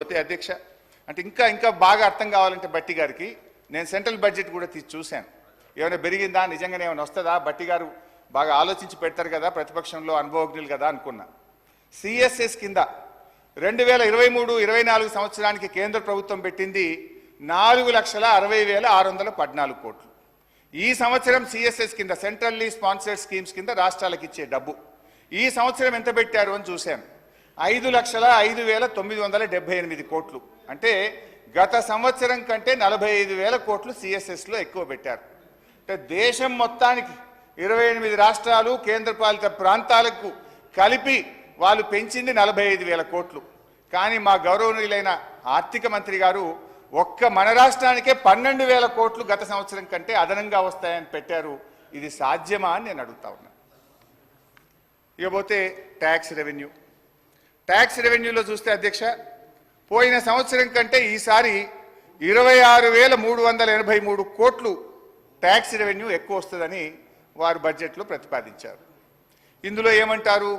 పోతే అధ్యక్ష. అంటే ఇంకా ఇంకా బాగా అర్థం కావాలంటే బట్టి గారికి నేను సెంట్రల్ బడ్జెట్ కూడా తీసి చూశాను. ఏమైనా పెరిగిందా? నిజంగానే ఏమైనా వస్తుందా? బట్టి గారు బాగా ఆలోచించి పెడతారు కదా ప్రతిపక్షంలో అనుభవజ్ఞులు కదా అనుకున్నా. సిఎస్ఎస్ కింద రెండు వేల ఇరవై మూడు ఇరవై నాలుగు సంవత్సరానికి కేంద్ర ప్రభుత్వం పెట్టింది నాలుగు లక్షల అరవై వేల ఆరు వందల పద్నాలుగు కోట్లు. ఈ సంవత్సరం సిఎస్ఎస్ కింద సెంట్రల్లీ స్పాన్సర్డ్ స్కీమ్స్ కింద రాష్ట్రాలకు ఇచ్చే డబ్బు. ఈ సంవత్సరం ఎంత పెట్టారు అని చూశాను. ఐదు లక్షల ఐదు వేల తొమ్మిది వందల డెబ్బై ఎనిమిది కోట్లు. అంటే గత సంవత్సరం కంటే నలభై ఐదు వేల కోట్లు సిఎస్ఎస్లో ఎక్కువ పెట్టారు. అంటే దేశం మొత్తానికి ఇరవై ఎనిమిది రాష్ట్రాలు కేంద్రపాలిత ప్రాంతాలకు కలిపి వాళ్ళు పెంచింది నలభై ఐదు వేల కోట్లు. కానీ మా గౌరవనీయులైన ఆర్థిక మంత్రి గారు ఒక్క మన రాష్ట్రానికే పన్నెండు వేల కోట్లు గత సంవత్సరం కంటే అదనంగా వస్తాయని పెట్టారు. ఇది సాధ్యమా అని నేను అడుగుతా ఉన్నాను ఇకపోతే ట్యాక్స్ రెవెన్యూ. ట్యాక్స్ రెవెన్యూలో చూస్తే అధ్యక్ష పోయిన సంవత్సరం కంటే ఈసారి ఇరవై ఆరు వేల మూడు వందల ఎనభై మూడు కోట్లు ట్యాక్స్ రెవెన్యూ ఎక్కువ వస్తుందని వారు బడ్జెట్లో ప్రతిపాదించారు. ఇందులో ఏమంటారు?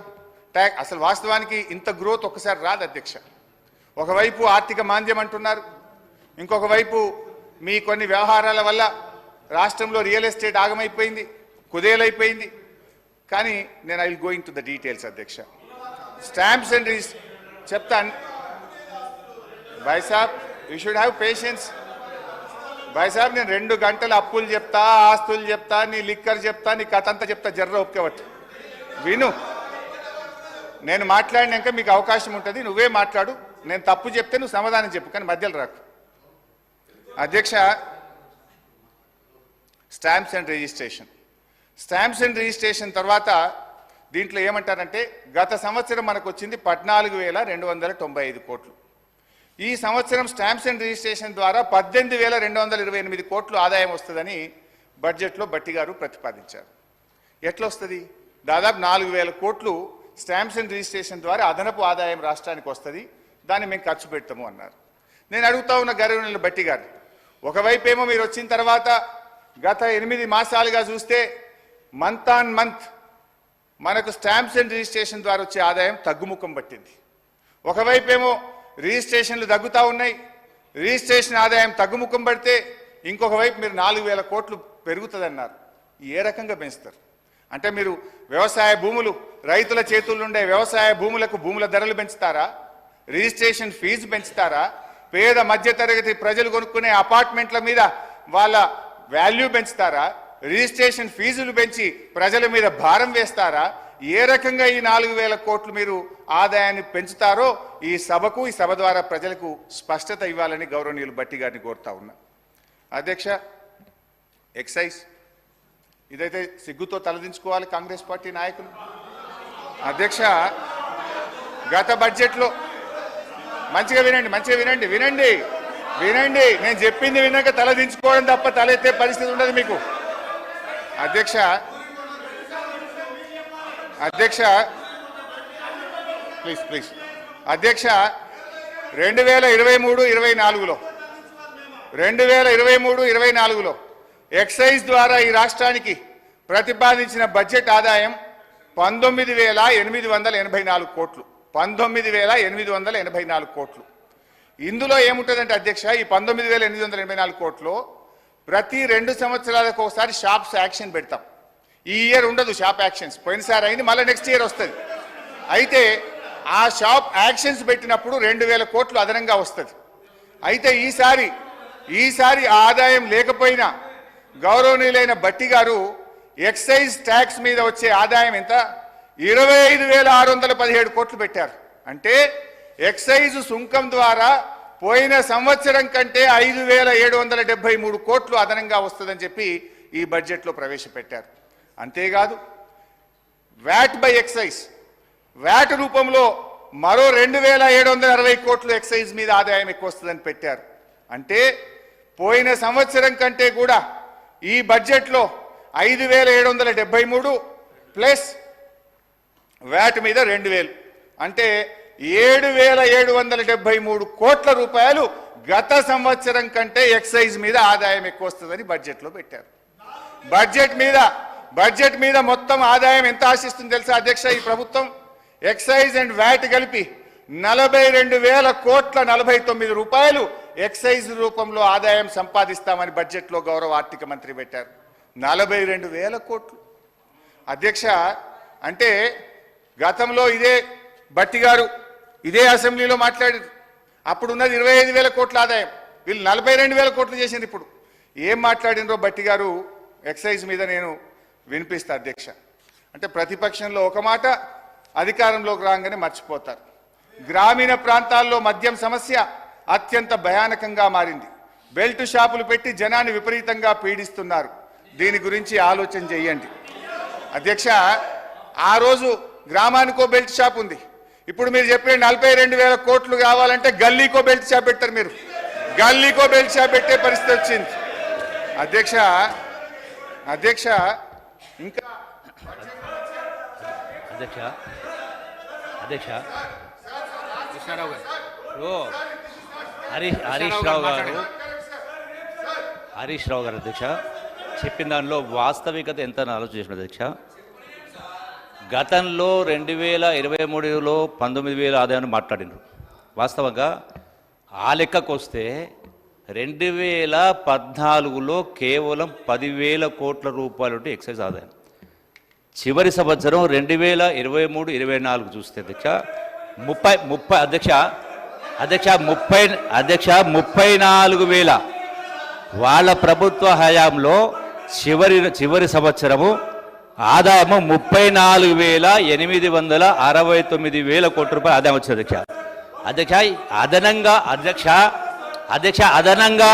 ట్యాక్ అసలు వాస్తవానికి ఇంత గ్రోత్ ఒకసారి రాదు అధ్యక్ష. ఒకవైపు ఆర్థిక మాంద్యం అంటున్నారు ఇంకొక వైపు మీ కొన్ని వ్యవహారాల వల్ల రాష్ట్రంలో రియల్ ఎస్టేట్ ఆగమైపోయింది కుదేలైపోయింది. కానీ నేను I will going to the details అధ్యక్ష. స్టాంప్స్ అండ్ చెప్తాను బైసాబ్ యూ షుడ్ హ్యావ్ పేషెన్స్ బైసాబ్ నేను రెండు గంటలు అప్పులు చెప్తా ఆస్తులు చెప్తా నీ లిక్కర్ చెప్తా నీ కథ అంతా చెప్తా జర్ర ఒప్పుకోవట్టు విను నేను మాట్లాడినాక మీకు అవకాశం ఉంటుంది నువ్వే మాట్లాడు నేను తప్పు చెప్తే నువ్వు సమాధానం చెప్పు కానీ మధ్యలో రాకు అధ్యక్ష stamps and registration stamps and registration తర్వాత దీంట్లో ఏమంటారంటే గత సంవత్సరం మనకు వచ్చింది పద్నాలుగు వేల రెండు వందల తొంభై ఐదు కోట్లు. ఈ సంవత్సరం స్టాంప్స్ అండ్ రిజిస్ట్రేషన్ ద్వారా పద్దెనిమిది వేల రెండు వందల ఇరవై ఎనిమిది కోట్లు ఆదాయం వస్తుందని బడ్జెట్లో బట్టి గారు ప్రతిపాదించారు. ఎట్లొస్తుంది? దాదాపు నాలుగు వేల కోట్లు స్టాంప్స్ అండ్ రిజిస్ట్రేషన్ ద్వారా అదనపు ఆదాయం రాష్ట్రానికి వస్తుంది దాన్ని మేము ఖర్చు పెడతాము అన్నారు. నేను అడుగుతా ఉన్న గర్వనీయులు బట్టి గారు ఒకవైపు ఏమో మీరు వచ్చిన తర్వాత గత ఎనిమిది మాసాలుగా చూస్తే మంత్ ఆన్ మంత్ మనకు స్టాంప్స్ అండ్ రిజిస్ట్రేషన్ ద్వారా వచ్చే ఆదాయం తగ్గుముఖం పట్టింది. ఒకవైపు ఏమో రిజిస్ట్రేషన్లు తగ్గుతూ ఉన్నాయి. రిజిస్ట్రేషన్ ఆదాయం తగ్గుముఖం పడితే ఇంకొక వైపు మీరు నాలుగు వేల కోట్లు పెరుగుతుందన్నారు. ఏ రకంగా పెంచుతారు? అంటే మీరు వ్యవసాయ భూములు రైతుల చేతుల్లో ఉండే వ్యవసాయ భూములకు భూముల ధరలు పెంచుతారా? Registration fee పెంచుతారా? పేద మధ్యతరగతి ప్రజలు కొనుక్కునే అపార్ట్మెంట్ల మీద వాళ్ళ వాల్యూ పెంచుతారా? రిజిస్ట్రేషన్ ఫీజులు పెంచి ప్రజల మీద భారం వేస్తారా? ఏ రకంగా ఈ నాలుగు వేల కోట్లు మీరు ఆదాయాన్ని పెంచుతారో ఈ సభకు ఈ సభ ద్వారా ప్రజలకు స్పష్టత ఇవ్వాలని గౌరవనీయులు బట్టి గారిని కోరుతా ఉన్నా. అధ్యక్ష ఎక్సైజ్. ఇదైతే సిగ్గుతో తలదించుకోవాలి కాంగ్రెస్ పార్టీ నాయకులు. అధ్యక్ష గత బడ్జెట్లో మంచిగా వినండి మంచిగా వినండి వినండి వినండి. నేను చెప్పింది విన్నాక తల దించుకోవడం తప్ప తలెత్తే పరిస్థితి ఉండదు మీకు. అధ్యక్ష అధ్యక్ష ప్లీజ్ ప్లీజ్ అధ్యక్ష రెండు వేల ఇరవై మూడు ఇరవై నాలుగులో రెండు వేల ఇరవై మూడు ఇరవై నాలుగులో ఎక్సైజ్ ద్వారా ఈ రాష్ట్రానికి ప్రతిపాదించిన బడ్జెట్ ఆదాయం పంతొమ్మిది వేల ఎనిమిది వందల ఎనభై నాలుగు కోట్లు. పంతొమ్మిది వేల ఎనిమిది వందల ఎనభై నాలుగు కోట్లు. ఇందులో ఏముంటుందంటే అధ్యక్ష ఈ పంతొమ్మిది వేల ఎనిమిది వందల ఎనభై నాలుగు కోట్లు ప్రతి రెండు సంవత్సరాలకు ఒకసారి షాప్స్ యాక్షన్ పెడతాం. ఈ ఇయర్ ఉండదు షాప్ యాక్షన్స్. పోయినసారి అయింది మళ్ళీ నెక్స్ట్ ఇయర్ వస్తుంది. అయితే ఆ షాప్ యాక్షన్స్ పెట్టినప్పుడు రెండు వేల కోట్లు అదనంగా వస్తుంది. అయితే ఈసారి ఈసారి ఆదాయం లేకపోయినా గౌరవనీయులైన బట్టి గారు ఎక్సైజ్ ట్యాక్స్ మీద వచ్చే ఆదాయం ఎంత? ఇరవై ఐదు వేల ఆరు వందల పదిహేడు కోట్లు పెట్టారు. అంటే ఎక్సైజ్ సుంకం ద్వారా పోయిన సంవత్సరం కంటే ఐదు వేల ఏడు వందల డెబ్బై మూడు కోట్లు అదనంగా వస్తుందని చెప్పి ఈ బడ్జెట్లో ప్రవేశపెట్టారు. అంతేకాదు వ్యాట్ బై ఎక్సైజ్. వ్యాట్ రూపంలో మరో రెండు వేల ఏడు వందల అరవై కోట్లు ఎక్సైజ్ మీద ఆదాయం ఎక్కువ వస్తుందని పెట్టారు. అంటే పోయిన సంవత్సరం కంటే కూడా ఈ బడ్జెట్లో ఐదు వేల ఏడు వందల డెబ్బై మూడు ప్లస్ వ్యాట్ మీద రెండు వేలు. అంటే ఏడు వేల ఏడు వందల డెబ్బై మూడు కోట్ల రూపాయలు గత సంవత్సరం కంటే ఎక్సైజ్ మీద ఆదాయం ఎక్కువ వస్తుందని బడ్జెట్లో పెట్టారు. బడ్జెట్ మీద బడ్జెట్ మీద మొత్తం ఆదాయం ఎంత ఆశిస్తుంది తెలుసా అధ్యక్ష ఈ ప్రభుత్వం? ఎక్సైజ్ అండ్ వ్యాట్ కలిపి నలభై రెండు వేల కోట్ల నలభై తొమ్మిది రూపాయలు ఎక్సైజ్ రూపంలో ఆదాయం సంపాదిస్తామని బడ్జెట్లో గౌరవ ఆర్థిక మంత్రి పెట్టారు. నలభై రెండు వేల కోట్లు. అధ్యక్ష అంటే గతంలో ఇదే బట్టి గారు ఇదే అసెంబ్లీలో మాట్లాడారు అప్పుడు ఉన్నది ఇరవై ఐదు వేల కోట్ల ఆదాయం. వీళ్ళు నలభై రెండు వేల కోట్లు చేసింది ఇప్పుడు. ఏం మాట్లాడినరో బట్టి గారు ఎక్సైజ్ మీద నేను వినిపిస్తా అధ్యక్ష. అంటే ప్రతిపక్షంలో ఒక మాట అధికారంలోకి రాగానే మర్చిపోతారు. గ్రామీణ ప్రాంతాల్లో మద్యం సమస్య అత్యంత భయానకంగా మారింది. బెల్ట్ షాపులు పెట్టి జనాన్ని విపరీతంగా పీడిస్తున్నారు. దీని గురించి ఆలోచన చేయండి. అధ్యక్ష ఆ రోజు గ్రామానికో బెల్ట్ షాప్ ఉంది. ఇప్పుడు మీరు చెప్పే నలభై రెండు వేల కోట్లు కావాలంటే గల్లీకో బెల్ట్ షాప్ పెట్టారు మీరు. గల్లీకో బెల్ట్ షాప్ పెట్టే పరిస్థితి వచ్చింది. అధ్యక్ష అధ్యక్ష ఇంకా అధ్యక్ష అధ్యక్ష. కృష్ణారావు గారు. ఓ హరీష్ హరీష్ రావు గారు. హరీష్ రావు గారు అధ్యక్ష. చెప్పిన దానిలో వాస్తవికత ఎంత ఆలోచించిన అధ్యక్ష? గతంలో రెండు వేల ఇరవై మూడులో పంతొమ్మిది వేల ఆదాయాన్ని మాట్లాడినారు. వాస్తవంగా ఆ లెక్కకు వస్తే రెండు వేల పద్నాలుగులో కేవలం పదివేల కోట్ల రూపాయలు ఎక్సైజ్ ఆదాయం. చివరి సంవత్సరం రెండు వేల ఇరవై మూడు ఇరవై నాలుగు చూస్తే అధ్యక్ష ముప్పై ముప్పై అధ్యక్ష అధ్యక్ష ముప్పై అధ్యక్ష ముప్పై నాలుగు వేల. వాళ్ళ ప్రభుత్వ హయాంలో చివరి చివరి సంవత్సరము ఆదాయము ముప్పై నాలుగు వేల ఎనిమిది వందల అరవై తొమ్మిది వేల కోట్ల రూపాయలు ఆదాయం వచ్చింది అధ్యక్ష అధ్యక్ష అదనంగా అధ్యక్ష అధ్యక్ష అదనంగా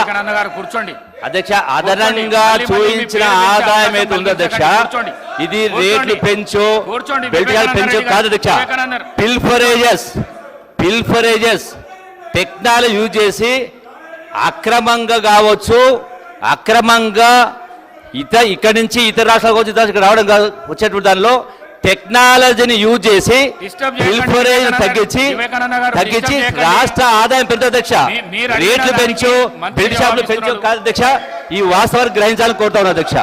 కూర్చోండి అధ్యక్ష అదనంగా గురించి ఆదాయం ఏది ఉందో అధ్యక్ష. ఇది. రేట్లు పెంచు వివేకానంద పెంచు కాదు. అధ్యక్ష. పిల్ఫరేజెస్ పిల్ఫరేజెస్ టెక్నాలజీ యూజ్ చేసి అక్రమంగా కావచ్చు అక్రమంగా ఇత ఇక్కడి నుంచి ఇతర రాష్ట్రాలకు వచ్చి ఇక్కడ రావడం కాదు. వచ్చేటువంటి దానిలో టెక్నాలజీని యూజ్ చేసి తగ్గించి తగ్గించి. రాష్ట్ర ఆదాయం పెంచు అధ్యక్ష. రేట్లు పెంచు బెల్ట్ షాపులు పెంచు. కాదు అధ్యక్ష. ఈ వాస్తవాన్ని గ్రహించాలని కోరుతా ఉన్నా అధ్యక్ష.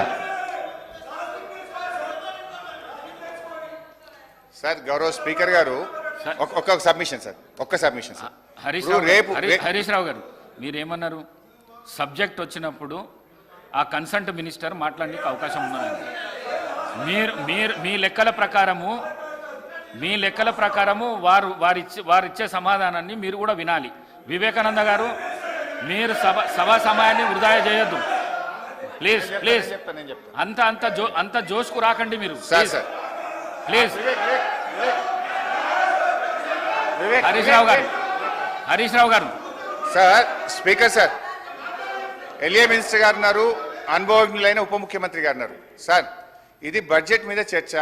సార్ గౌరవ స్పీకర్ గారు సార్. ఒక- ఒక్క సబ్మిషన్ సార్ ఒక్క సబ్మిషన్ సార్. హరీష్ రావు గారు మీరేమన్నారు? సబ్జెక్ట్ వచ్చినప్పుడు ఆ కన్సల్ట్ మినిస్టర్ మాట్లాడడానికి అవకాశం ఉన్నదండి. మీరు మీరు మీ లెక్కల ప్రకారము మీ లెక్కల ప్రకారము వారు వారిచ్చే వారిచ్చే సమాధానాన్ని మీరు కూడా వినాలి. వివేకానంద గారు మీరు సభ సభా సమయాన్ని వృధా చేయొద్దు. Please please. అంత అంత జో అంత జోష్కు రాకండి మీరు. Please. Harish Rao garu. Harish Rao garu. Sir speaker sir. LA minister గారు ఉన్నారు అనుభవజ్ఞులైన ఉప ముఖ్యమంత్రి గారు ఉన్నారు సార్ ఇది బడ్జెట్ మీద చర్చ.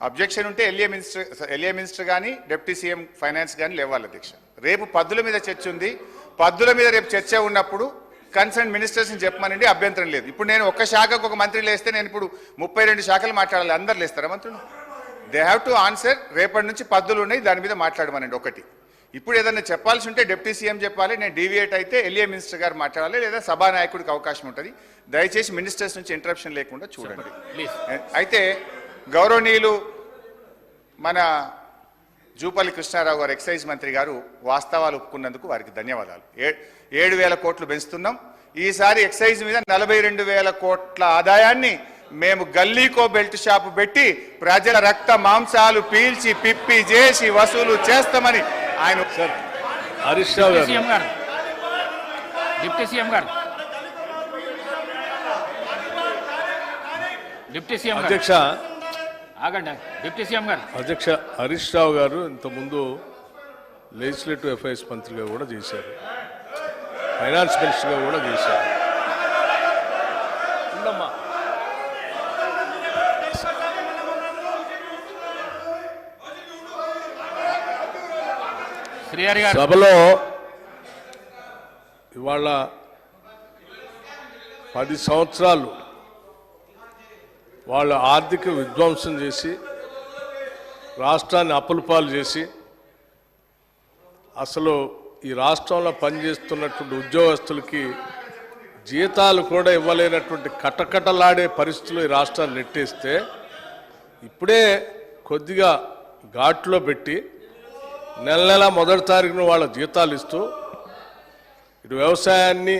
అబ్జెక్షన్ ఉంటే ఎల్ఏ మినిస్టర్ ఎల్ఏ మినిస్టర్ కానీ డిప్యూటీ సీఎం ఫైనాన్స్ కానీ లేవాలి అధ్యక్ష. రేపు పద్దుల మీద చర్చ ఉంది. పద్దుల మీద రేపు చర్చ ఉన్నప్పుడు కన్సర్న్ మినిస్టర్స్ని చెప్పమనండి అభ్యంతరం లేదు. ఇప్పుడు నేను ఒక్క శాఖకు ఒక మంత్రి లేస్తే నేను ఇప్పుడు ముప్పై రెండు శాఖలు మాట్లాడాలి. అందరు లేస్తారా మంత్రులు? దే హ్యావ్ టు ఆన్సర్ రేపటి నుంచి పద్దులు ఉన్నాయి దాని మీద మాట్లాడమనండి ఒకటి. ఇప్పుడు ఏదైనా చెప్పాల్సి ఉంటే డిప్యూటీ సీఎం చెప్పాలి నేను డీవియేట్ అయితే ఎల్ఏ మినిస్టర్ గారు మాట్లాడాలి లేదా సభానాయకుడికి అవకాశం ఉంటుంది. దయచేసి మినిస్టర్స్ నుంచి ఇంటరప్షన్ లేకుండా చూడండి. అయితే గౌరవనీయులు మన జూపల్లి కృష్ణారావు గారు ఎక్సైజ్ మంత్రి గారు వాస్తవాలు ఒప్పుకున్నందుకు వారికి ధన్యవాదాలు. ఏ- ఏడు వేల కోట్లు పెంచుతున్నాం. ఈసారి ఎక్సైజ్ మీద నలభై రెండు వేల కోట్ల ఆదాయాన్ని మేము గల్లీకో బెల్ట్ షాపు పెట్టి ప్రజల రక్త మాంసాలు పీల్చి పిప్పి చేసి వసూలు చేస్తామని ఆయన హరీష్ రావు సీఎం గారు. డిప్యూటీ సీఎం గారు. డిప్యూటీ సీఎం అధ్యక్ష. ఆగండి డిప్యూటీ సీఎం గారు. అధ్యక్ష హరీష్ రావు గారు ఇంతకుముందు లెజిస్లేటివ్ అఫైర్స్ మంత్రిగా కూడా చేశారు. ఫైనాన్స్ మినిస్టర్గా కూడా చేశారు. సభలో ఇవాళ పది సంవత్సరాలు వాళ్ళు ఆర్థిక విధ్వంసం చేసి రాష్ట్రాన్ని అప్పులపాలు చేసి అసలు ఈ రాష్ట్రంలో పనిచేస్తున్నటువంటి ఉద్యోగస్తులకి జీతాలు కూడా ఇవ్వలేనటువంటి కటకటలాడే పరిస్థితులు ఈ రాష్ట్రాన్ని నెట్టేస్తే ఇప్పుడే కొద్దిగా ఘాట్లో పెట్టి నెల నెల మొదటి తారీఖున వాళ్ళ జీతాలు ఇస్తూ ఇటు వ్యవసాయాన్ని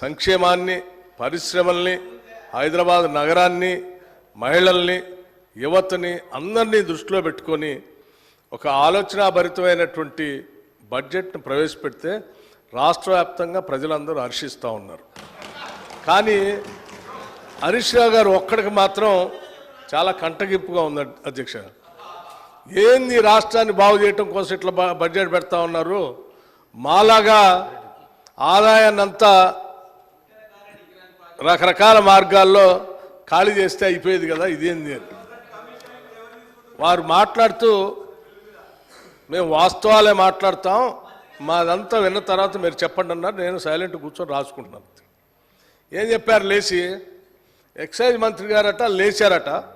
సంక్షేమాన్ని పరిశ్రమల్ని హైదరాబాద్ నగరాన్ని మహిళల్ని యువతని అందరినీ దృష్టిలో పెట్టుకొని ఒక ఆలోచనాభరితమైనటువంటి బడ్జెట్ను ప్రవేశపెడితే రాష్ట్ర వ్యాప్తంగా ప్రజలందరూ హర్షిస్తూ ఉన్నారు. కానీ హరీష్ రావు గారు ఒక్కడికి మాత్రం చాలా కంటగింపుగా ఉంది అధ్యక్ష. ఏంది రాష్ట్రాన్ని బాగు చేయటం కోసం ఇట్లా బడ్జెట్ పెడతా ఉన్నారు? మాలాగా ఆదాయాన్ని అంతా రకరకాల మార్గాల్లో ఖాళీ చేస్తే అయిపోయేది కదా ఇదేంది అని. వారు మాట్లాడుతూ మేము వాస్తవాలే మాట్లాడతాం మాదంతా విన్న తర్వాత మీరు చెప్పండి అన్నారు నేను సైలెంట్ కూర్చొని రాసుకుంటున్నాను. ఏం చెప్పారు లేచి? ఎక్సైజ్ మంత్రి గారట లేచారట.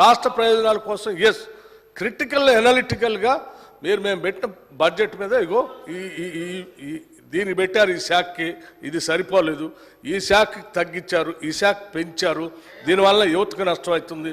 రాష్ట్ర ప్రయోజనాల కోసం ఎస్ క్రిటికల్ ఎనాలిటికల్గా మీరు మేము పెట్టిన బడ్జెట్ మీద ఇగో ఈ ఈ దీన్ని పెట్టారు ఈ శాఖకి ఇది సరిపోలేదు. ఈ శాఖకి తగ్గించారు ఈ శాఖ పెంచారు దీనివల్ల యువతకు నష్టం అవుతుంది.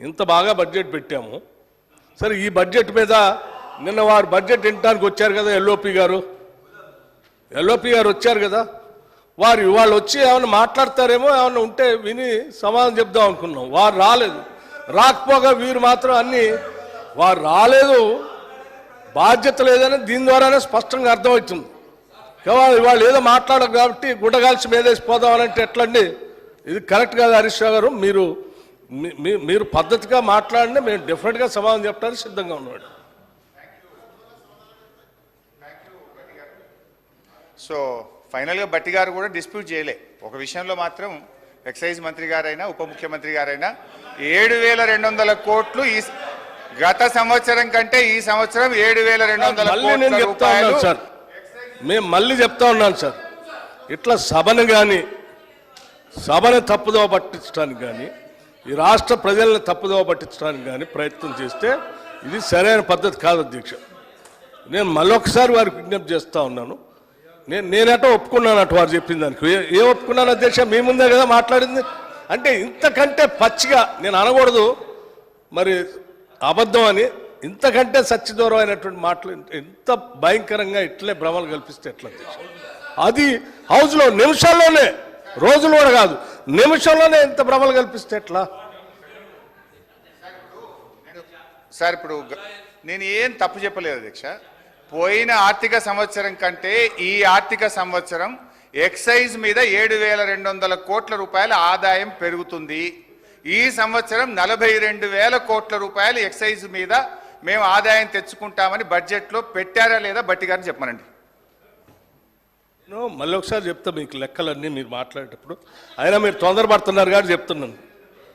ఇంత బాగా బడ్జెట్ పెట్టాము. సరే ఈ బడ్జెట్ మీద నిన్న వారు బడ్జెట్ వినడానికి వచ్చారు కదా ఎల్ఓపి గారు? ఎల్ఓపి గారు వచ్చారు కదా? వారు వాళ్ళు వచ్చి ఏమైనా మాట్లాడతారేమో ఏమైనా ఉంటే విని సమాధానం చెప్దాం అనుకున్నాం. వారు రాలేదు. రాకపోగా వీరు మాత్రం అన్ని వారు రాలేదు. బాధ్యత లేదని దీని ద్వారానే స్పష్టంగా అర్థమవుతుంది. కాబట్టి వాళ్ళు ఏదో మాట్లాడరు కాబట్టి గుడ్డగాల్చి మీదేసి అంటే ఎట్లండి? ఇది కరెక్ట్ కాదు హరీష్ గారు మీరు మీరు పద్ధతిగా మాట్లాడినా మేము డెఫినెట్గా సమాధానం చెప్పడానికి సిద్ధంగా ఉన్నాడు. సో ఫైనల్గా బట్టి గారు కూడా డిస్ప్యూట్ చేయలే. ఒక విషయంలో మాత్రం ఎక్సైజ్ మంత్రి గారైనా ఉప ముఖ్యమంత్రి గారైనా ఏడు వేల రెండు వందల కోట్లు ఈ గత సంవత్సరం కంటే ఈ సంవత్సరం ఏడు వేల రెండు వందల నేను చెప్తా ఉన్నాను సార్. మేము మళ్ళీ చెప్తా ఉన్నాను సార్. ఇట్లా సభను కానీ సభను తప్పుదోవ పట్టించడానికి కానీ ఈ రాష్ట్ర ప్రజల్ని తప్పుదోవ పట్టించడానికి కానీ ప్రయత్నం చేస్తే ఇది సరైన పద్ధతి కాదు అధ్యక్ష. నేను మళ్ళొకసారి వారికి విజ్ఞప్తి చేస్తూ ఉన్నాను. నేను నేనట ఒప్పుకున్నాను అటు వారు చెప్పిన దానికి. ఏ- ఒప్పుకున్నాను అధ్యక్ష? మీ ముందే కదా మాట్లాడింది. అంటే ఇంతకంటే పచ్చిగా నేను అనకూడదు. మరి అబద్ధం అని ఇంతకంటే సత్యదూరమైనటువంటి మాటలు ఎంత భయంకరంగా ఇట్లే భ్రమలు కల్పిస్తే ఎట్లా అధ్యక్ష? అది హౌస్లో నిమిషాల్లోనే రోజులు కూడా కాదు. నిమిషంలోనే ఇంత భ్రమలు కల్పిస్తే ఎట్లా? సార్ ఇప్పుడు నేను ఏం తప్పు చెప్పలేదు అధ్యక్ష పోయిన ఆర్థిక సంవత్సరం కంటే ఈ ఆర్థిక సంవత్సరం ఎక్సైజ్ మీద ఏడు వేల రెండు వందల కోట్ల రూపాయల ఆదాయం పెరుగుతుంది. ఈ సంవత్సరం నలభై రెండు వేల కోట్ల రూపాయలు ఎక్సైజ్ మీద మేము ఆదాయం తెచ్చుకుంటామని బడ్జెట్లో పెట్టారా లేదా బట్టి గారిని చెప్పమనండి. మళ్ళీ ఒకసారి చెప్తా మీకు లెక్కలన్నీ మీరు మాట్లాడేటప్పుడు. అయినా మీరు తొందరపడుతున్నారు కాబట్టి చెప్తున్నాను.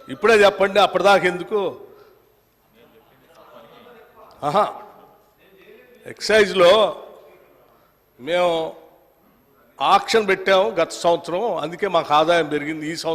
ఇప్పుడే చెప్పండి అప్పటిదాకా ఎందుకు? ఆహా. ఎక్సైజ్లో మేము ఆక్షన్ పెట్టాము గత సంవత్సరం అందుకే మాకు ఆదాయం పెరిగింది. ఈ సంవత్సరం